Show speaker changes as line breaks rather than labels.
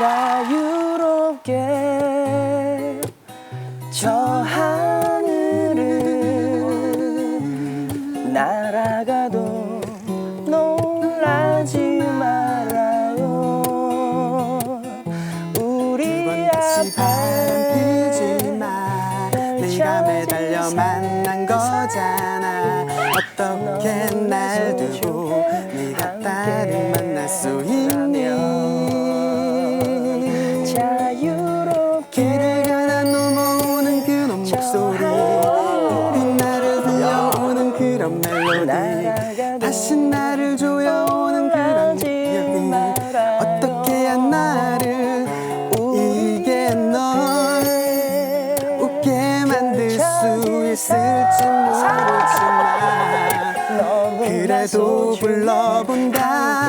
자유롭게 저 하늘을 날아가도 놀라지 말아요. 우리 앞에 비지
마 내가 매달려 만난 거잖아. 어떻게 날 두고 네가 딸을 만날 수 있냐
목소리. 우리
나를 불려오는 그런 멜로디.
다시 나를 조여오는 그런 기억이. 어떻게야 나를 이게 널 웃게 만들 수 있을지 모르지만 그래도 불러본다.